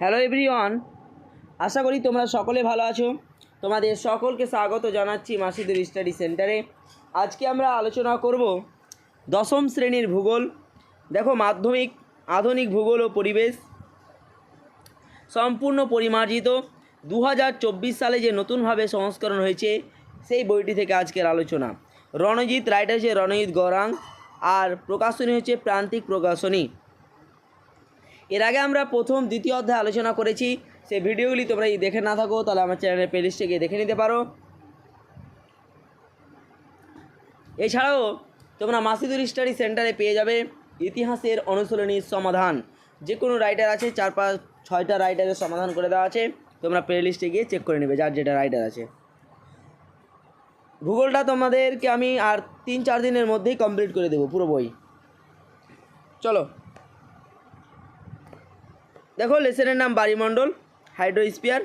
Hello everyone আশা করি তোমরা সকলে ভালো আছো। তোমাদের সকলকে স্বাগত জানাচ্ছি মাসিদুর স্টাডি সেন্টারে আজকে আমরা আলোচনা করব দশম শ্রেণির ভূগোল। দেখো, মাধ্যমিক, আধুনিক ভূগোল ও পরিবেশ। সম্পূর্ণ পরিমার্জিত। দু হাজার চব্বিশ সালে যে নতুনভাবে সংস্করণ হয়েছে, সেই বইটি থেকে আজকের আলোচনা। রণজিৎ রাইটার হচ্ছে রণজিৎ গৌরাং। আর প্রকাশনী হচ্ছে প্রান্তিক প্রকাশনী। এর আগে আমরা প্রথম দ্বিতীয় অধ্যায় আলোচনা করেছি। সেই ভিডিওগুলি তোমরা যদি দেখে না থাকো, তাহলে আমার চ্যানেলের প্লেলিস্টে গিয়ে দেখে নিতে পারো। এছাড়াও তোমরা মাসিদুর স্টাডি সেন্টারে পেয়ে যাবে ইতিহাসের অনুশীলনীর সমাধান। যে কোনো রাইটার আছে, চার পাঁচ, ছয়টা রাইটারের সমাধান করে দেওয়া আছে। তোমরা প্লেলিস্টে গিয়ে চেক করে নেবে যার যেটা রাইটার আছে। ভূগোলটা তোমাদেরকে আমি আর তিন চার দিনের মধ্যেই কমপ্লিট করে দেবো, পুরো বই। চলো। দেখো, লেসনের নাম বাড়িমণ্ডল হাইড্রোস্পিয়ার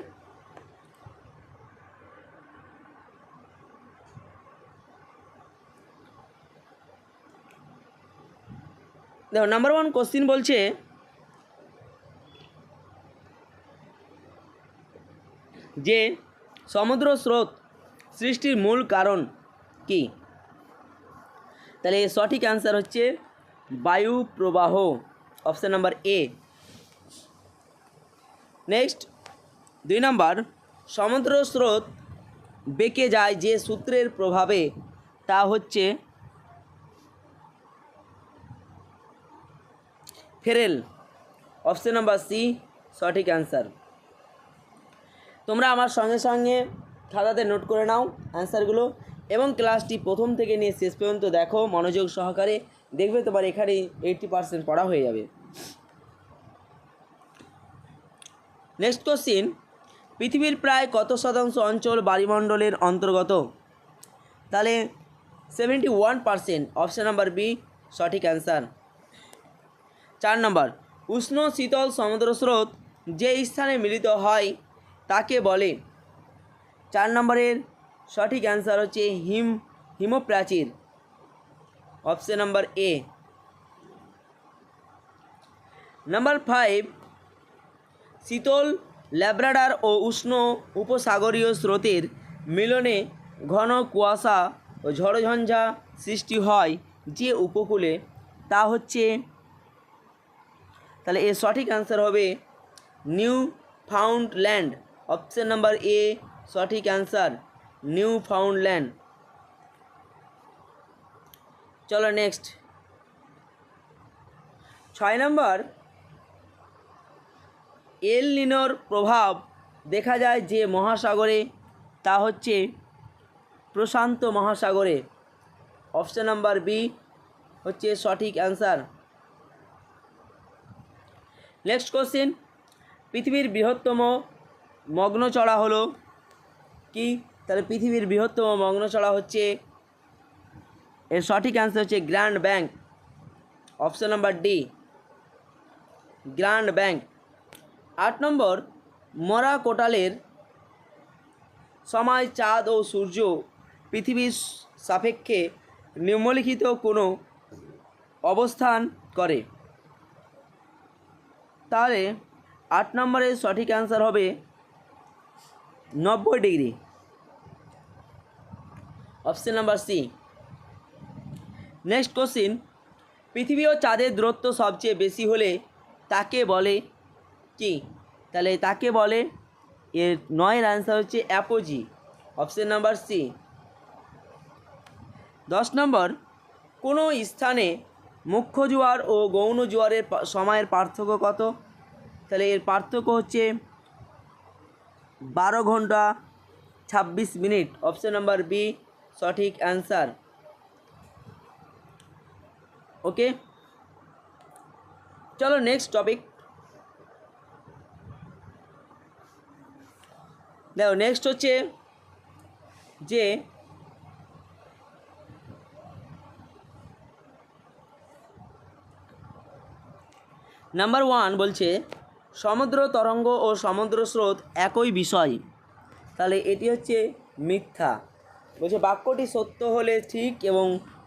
দেখো নাম্বার ওয়ান কোশ্চিন বলছে, যে সমুদ্র স্রোত সৃষ্টির মূল কারণ কি? তাহলে সঠিক অ্যান্সার হচ্ছে বায়ু প্রবাহ অপশান নাম্বার এ নেক্সট দুই নম্বর, সমুদ্র স্রোত বেঁকে যায় যে সূত্রের প্রভাবে, তা হচ্ছে ফেরেল। অপশন নাম্বার সি সঠিক অ্যান্সার তোমরা আমার সঙ্গে সঙ্গে খাতাতে নোট করে নাও অ্যান্সারগুলো এবং ক্লাসটি প্রথম থেকে নিয়ে শেষ পর্যন্ত দেখো, মনোযোগ সহকারে দেখবে তোমার এখানে এইটটি পার্সেন্ট পড়া হয়ে যাবে। নেক্সট কোশ্চিন পৃথিবীর প্রায় কত শতাংশ অঞ্চল বায়ুমণ্ডলের অন্তর্গত? তাহলে seventy one percent option number B সঠিক অ্যান্সার চার নম্বর উষ্ণ শীতল সমুদ্র স্রোত যে স্থানে মিলিত হয়, তাকে বলে। চার নম্বরের সঠিক অ্যান্সার হচ্ছে হিম, হিমপ্রাচীর। Option number A number five শীতল, ল্যাব্রাডার ও উষ্ণ উপসাগরীয় স্রোতের মিলনে ঘন কুয়াশা ও ঝড়ঝঞ্ঝা সৃষ্টি হয় যে উপকূলে, তা হচ্ছে তাহলে এর সঠিক অ্যান্সার হবে Newfoundland option number A সঠিক অ্যান্সার নিউ ফাউন্ডল্যান্ড চলো নেক্সট ছয় নম্বর এল নিনোর প্রভাব দেখা যায় যে মহাসাগরে, তা হচ্ছে প্রশান্ত মহাসাগরে। অপশন নাম্বার বি হচ্ছে সঠিক অ্যান্সার। Next question. পৃথিবীর বৃহত্তম মগ্নচড়া হলো কি? তাহলে পৃথিবীর বৃহত্তম মগ্নচড়া হচ্ছে, এর সঠিক অ্যান্সার হচ্ছে Grand Bank. Option number D, Grand Bank. আট নম্বর, মরা কোটালের সময় চাঁদ ও সূর্য পৃথিবীর সাপেক্ষে নিম্নলিখিত কোনো অবস্থান করে। তাহলে আট নম্বরের সঠিক অ্যান্সার হবে নব্বই degree. Option number C next question পৃথিবী ও চাঁদের দূরত্ব সবচেয়ে বেশি হলে তাকে বলে কি তাহলে তাকে বলে, এর নয়ের অ্যান্সার হচ্ছে অ্যাপোজি অপশন নাম্বার সি দশ নম্বর, কোনো স্থানে মুখ্য জোয়ার ও গৌণ জোয়ারের সময়ের পার্থক্য কত? তাহলে এর পার্থক্য হচ্ছে বারো ঘণ্টা ছাব্বিশ মিনিট। অপশন নাম্বার বি সঠিক অ্যান্সার ওকে চলো নেক্সট টপিক দেখো নেক্সট হচ্ছে যে নাম্বার ওয়ান বলছে, সমুদ্র তরঙ্গ ও সমুদ্র স্রোত একই বিষয়। তাহলে এটি হচ্ছে মিথ্যা। বলছে, বাক্যটি সত্য হলে ঠিক এবং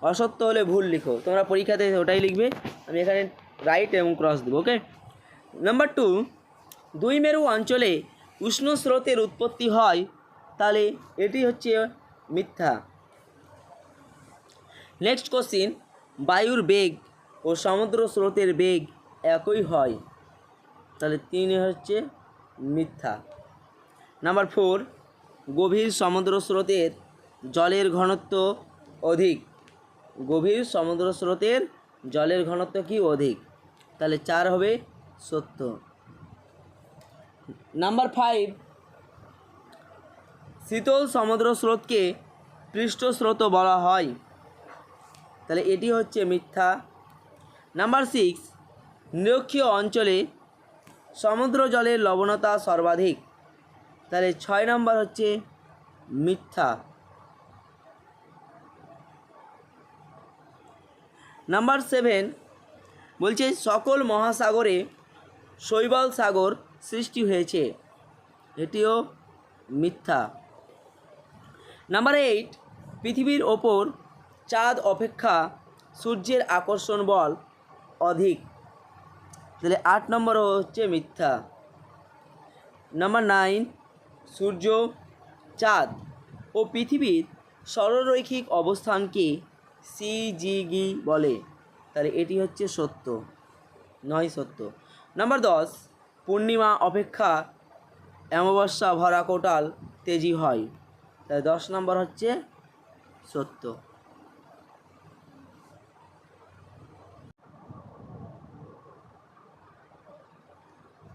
অসত্য হলে ভুল লিখো। তোমরা পরীক্ষাতে ওটাই লিখবে, আমি এখানে রাইট এবং ক্রস দেবো ওকে নাম্বার টু দুই মেরু অঞ্চলে উষ্ণ স্রোতের উৎপত্তি হয়, তাহলে এটি হচ্ছে মিথ্যা। নেক্সট কোশ্চিন বায়ুর বেগ ও সমুদ্র স্রোতের বেগ একই হয়, তাহলে তিন হচ্ছে মিথ্যা। নাম্বার ফোর গভীর সমুদ্র স্রোতের জলের ঘনত্ব অধিক। গভীর সমুদ্র স্রোতের জলের ঘনত্ব কি অধিক? তাহলে চার হবে সত্য নাম্বার ফাইভ, শীতল সমুদ্র স্রোতকে পৃষ্ঠ স্রোত বলা হয়। তাহলে এটি হচ্ছে মিথ্যা। নাম্বার সিক্স, নিরক্ষীয় অঞ্চলে সমুদ্র জলের লবণতা সর্বাধিক। তাহলে ছয় নম্বর হচ্ছে মিথ্যা। নাম্বার সেভেন, বলছে সকল মহাসাগরে শৈবাল সাগর সৃষ্টি হয়েছে, এটিও মিথ্যা। নাম্বার এইট পৃথিবীর ওপর চাঁদ অপেক্ষা সূর্যের আকর্ষণ বল অধিক। তাহলে আট নম্বর হচ্ছে মিথ্যা। নাম্বার নাইন সূর্য, চাঁদ ও পৃথিবীর সরলরৈখিক অবস্থানকে সিজিগি বলে। তাহলে এটি হচ্ছে সত্য, নয় সত্য। নাম্বার দশ পূর্ণিমা অপেক্ষা অমাবস্যা ভরা কোটাল তেজি হয়। তাই দশ নম্বর হচ্ছে সত্য।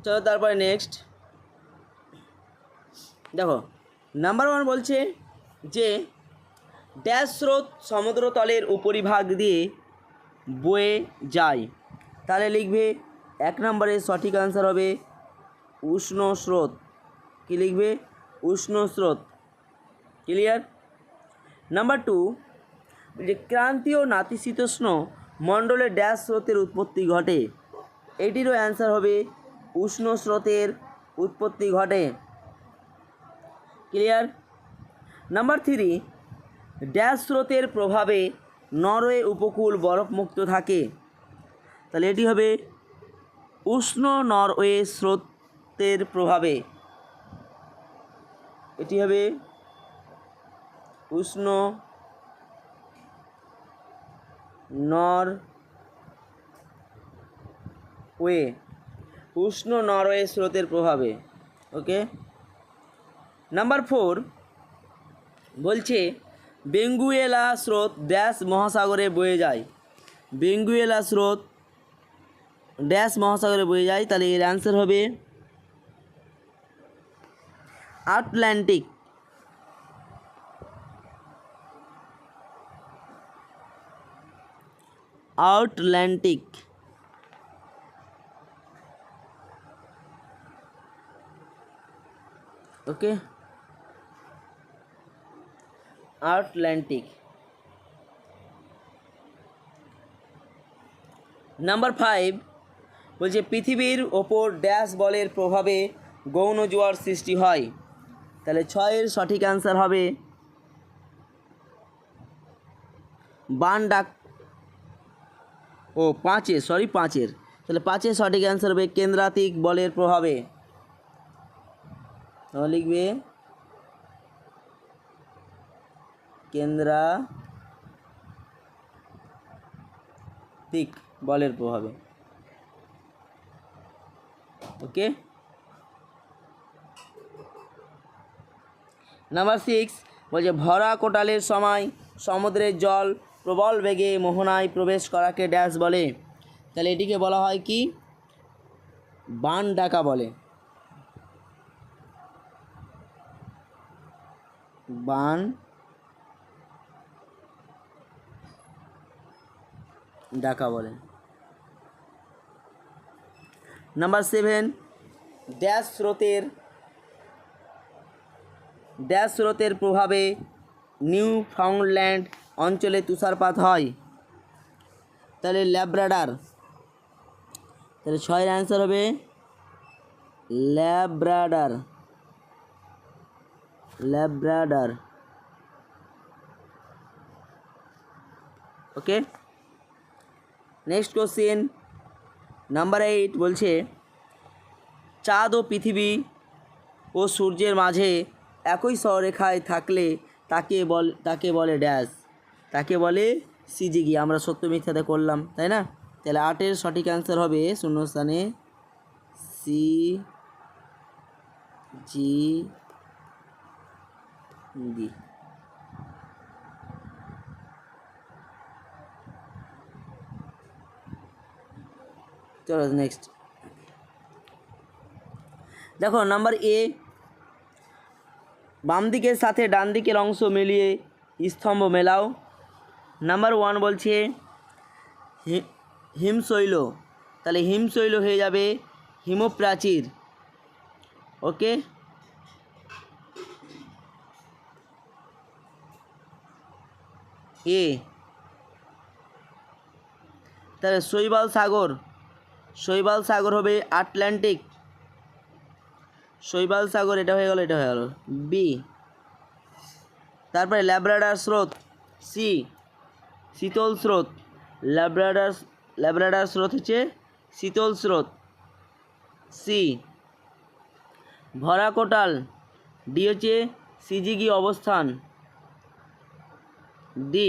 চলো তারপরে নেক্সট দেখো নাম্বার ওয়ান বলছে যে, ড্যাশ স্রোত সমুদ্রতলের উপরিভাগ দিয়ে বয়ে যায়। তাহলে লিখবে এক নম্বরে সঠিক আনসার হবে উষ্ণ স্রোত। কী লিখবে? উষ্ণ স্রোত। ক্লিয়ার নাম্বার টু যে ক্রান্তীয় নাতিশীতোষ্ণ মণ্ডলে ড্যাশ স্রোতের উৎপত্তি ঘটে। এটিরও অ্যান্সার হবে উষ্ণ স্রোতের উৎপত্তি ঘটে। ক্লিয়ার নাম্বার থ্রি ড্যাশ স্রোতের প্রভাবে নরওয়ে উপকূল বরফমুক্ত থাকে। তাহলে এটি হবে উষ্ণ নরওয়ে স্রোতের প্রভাবে। এটি হবে উষ্ণ নর ওয়ে উষ্ণ নরওয়ে স্রোতের প্রভাবে। ওকে? নাম্বার ফোর বলছে, বেঙ্গুয়েলা স্রোত ড্যাশ মহাসাগরে বয়ে যায়। বেঙ্গুয়েলা স্রোত ড্যাশ মহাসাগরে বয়ে যায় তাহলে এর অ্যান্সার হবে Atlantic. Atlantic okay. Atlantic. Number five. বলছে, পৃথিবীর ওপর ড্যাশ বলের প্রভাবে গৌণ জোয়ার সৃষ্টি হয়। তাহলে ছয়ের সঠিক অ্যান্সার হবে বান ডাক ও পাঁচের সরি পাঁচের। তাহলে পাঁচের সঠিক অ্যান্সার হবে কেন্দ্রাতিক বলের প্রভাবে। লিখবে কেন্দ্রাতিক বলের প্রভাবে। ওকে নাম্বার সিক্স বলছে, ভরা কোটালের সময় সমুদ্রের জল প্রবল বেগে মোহনায় প্রবেশ করাকে ড্যাশ বলে। তাহলে এটিকে বলা হয় কি? বান ডাকা বলে। বান ডাকা বলে। নাম্বার সেভেন ড্যাশ স্রোতের ড্যাশ স্রোতের প্রভাবে নিউ ফাউন্ডল্যান্ড অঞ্চলে তুষারপাত হয়। তাহলে ল্যাব্রাডার, তাহলে ছয়ের অ্যান্সার হবে Labrador Labrador. Okay next question number eight বলছে, চাঁদ ও পৃথিবী ও সূর্যের মাঝে একই সরেখায় থাকলে তাকে বল, তাকে বলে ড্যাশ, তাকে বলে সিজিগি। আমরা সত্য মিথ্যাতে করলাম, তাই না? তাহলে আটের সঠিক অ্যান্সার হবে শূন্যস্থানে সি, জি, ডি। চলো নেক্সট দেখো নাম্বার এ বাম দিকের সাথে ডান দিকের অংশ মিলিয়ে স্তম্ভ মেলাও। নাম্বার ওয়ান বলছে হিমশৈল। তাহলে হিমশৈল হয়ে যাবে হিমপ্রাচীর। ওকে এ তাহলে শৈবাল সাগর। শৈবাল সাগর হবে আটলান্টিক। শৈবাল সাগর, এটা হয়ে গেল, এটা হয়ে গেল। বি তারপরে ল্যাব্রাডার স্রোত সি শীতল স্রোত। ল্যাব্রাডার ল্যাব্রাডার স্রোত হচ্ছে শীতল স্রোত। সি ভরা কোটাল ডি হচ্ছে সিজিগি অবস্থান। ডি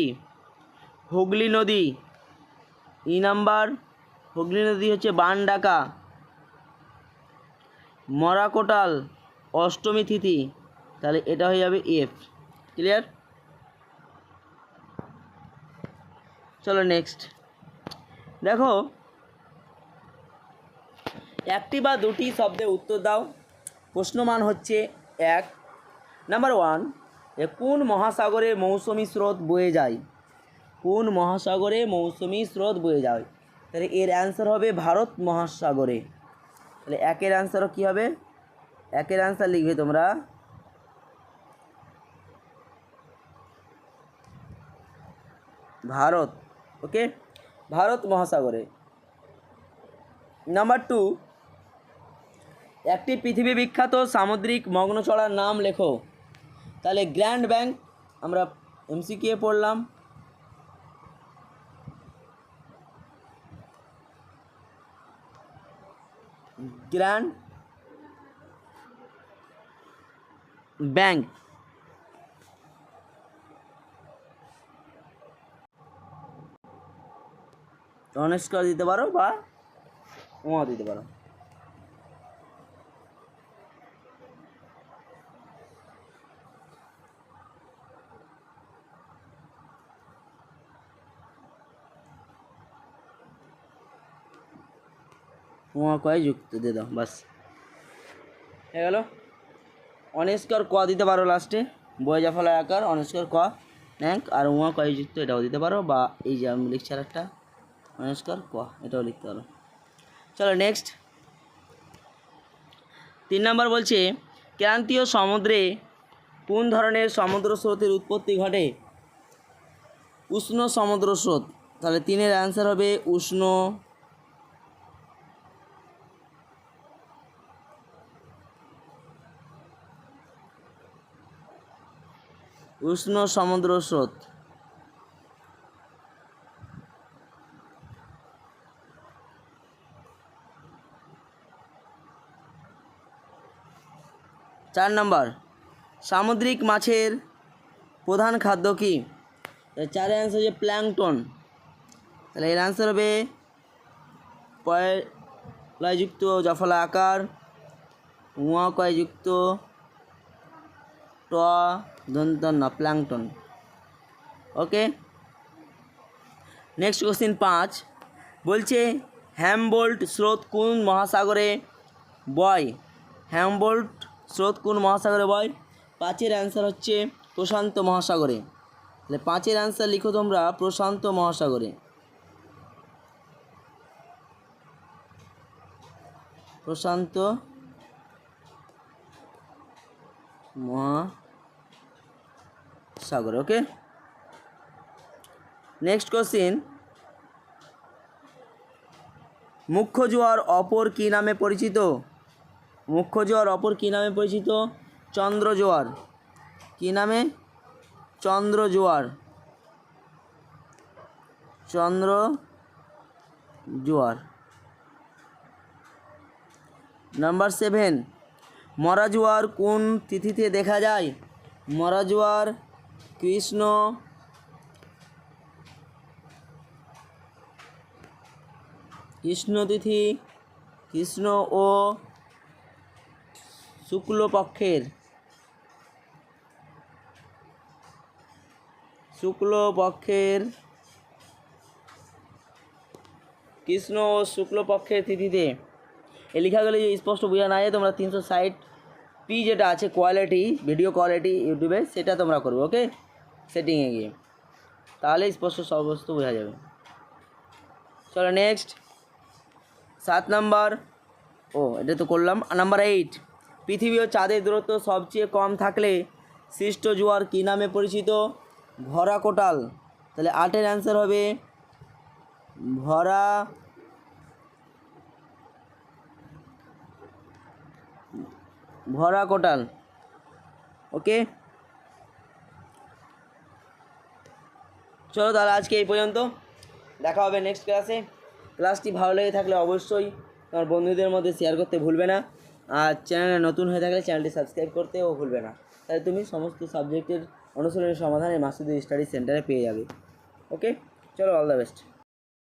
হুগলি নদী ই নাম্বার হুগলি নদী হচ্ছে বান ডাকা মরা কোটাল অষ্টমী তিথি, তাহলে এটা হয়ে যাবে এফ। ক্লিয়ার চলো নেক্সট দেখো, একটি বা দুটি শব্দে উত্তর দাও। প্রশ্নমান হচ্ছে এক। নাম্বার ওয়ান কোন মহাসাগরে মৌসুমি স্রোত বয়ে যায়? কোন মহাসাগরে মৌসুমি স্রোত বয়ে যায়? তাহলে এর অ্যান্সার হবে ভারত মহাসাগরে। তাহলে একের অ্যান্সারও কী হবে? একের অ্যান্সার লিখবে তোমরা ভারত ওকে ভারত মহাসাগরে। নাম্বার টু একটি পৃথিবী বিখ্যাত সামুদ্রিক মগ্নচড়ার নাম লেখো। তাহলে গ্র্যান্ড ব্যাংক আমরা এমসিকিউ পড়লাম। Grand Bank. অনেস্কার দিতে পারো বা উমা দিতে পারো। উমা কয় যুক্ত দিয়ে দাও, বাস। হয়ে গেল। অনেস্কর ক দিতে পারো লাস্টে বয় জাফলা আকার অনেস্কর ক ন্যাঙ্ক আর উমা কয় যুক্ত, এটাও দিতে পারো, বা এই যে আমি লিখছি একটা অনেস্কর ক এটাও লিখতে পারো। চলো নেক্সট তিন নম্বর বলছে ক্রান্তীয় সমুদ্রে কোন ধরনের সমুদ্র স্রোতের উৎপত্তি ঘটে? উষ্ণ সমুদ্র স্রোত। তাহলে তিনের অ্যান্সার হবে উষ্ণ উষ্ণ সমুদ্র স্রোত। চার নম্বর, সামুদ্রিক মাছের প্রধান খাদ্য কি? চারের অ্যান্সার হচ্ছে প্ল্যাংটন তাহলে এর অ্যান্সার হবে পয়লাযুক্ত জফলা আকার, উয়া কয়যুক্ত, ট দন্তন্য প্ল্যাংটন ওকে নেক্সট কোশ্চিন পাঁচ। বলছে হ্যামবোল্ট স্রোত কোন মহাসাগরে বয়? হ্যামবোল্ট স্রোত কোন মহাসাগরে বয়? পাঁচের অ্যান্সার হচ্ছে প্রশান্ত মহাসাগরে। তাহলে পাঁচের অ্যান্সার লিখো তোমরা, প্রশান্ত মহাসাগরে। প্রশান্ত মহাসাগর ওকে? নেক্সট কোশ্চিন মুখ্য জোয়ার অপর কী নামে পরিচিত? মুখ্য জোয়ার অপর কী নামে পরিচিত? চন্দ্র জোয়ার। কী নামে? চন্দ্র জোয়ার। চন্দ্র জোয়ার। নাম্বার সেভেন মরাজুয়ার কোন তিথিতে দেখা যায়? মরাজুয়ার কৃষ্ণ। কৃষ্ণ তিথি কৃষ্ণ ও শুক্লপক্ষের। শুক্লপক্ষের, কৃষ্ণ ও শুক্লপক্ষের তিথিতে। এ লেখা গেলে যদি স্পষ্ট বোঝা না যায়, তোমরা তিনশো ষাট পি যেটা আছে কোয়ালিটি ভিডিও কোয়ালিটি ইউটিউবে সেটা তোমরা করবে ওকে সেটিংয়ে গিয়ে। তাহলে স্পষ্ট সমস্ত বোঝা যাবে। চলো নেক্সট সাত নাম্বার। ও, এটা তো করলাম। নাম্বার এইট পৃথিবী ও চাঁদের দূরত্ব সবচেয়ে কম থাকলে সৃষ্ট জোয়ার কী নামে পরিচিত? ভরা কোটাল। তাহলে আটের অ্যান্সার হবে ভরা ভরা কোটাল। ওকে চলো তাহলে আজকে এই পর্যন্ত। দেখা হবে নেক্সট ক্লাসে ক্লাসটি ভালো লেগে থাকলে অবশ্যই তোমার বন্ধুদের মধ্যে শেয়ার করতে ভুলবে না। আর চ্যানেলে নতুন হয়ে থাকলে চ্যানেলটি সাবস্ক্রাইব করতেও ভুলবে না। তাহলে তুমি সমস্ত সাবজেক্টের অনুশীলনের সমাধান এই মাসুদের স্টাডি সেন্টারে পেয়ে যাবে। ওকে চলো অল দ্য বেস্ট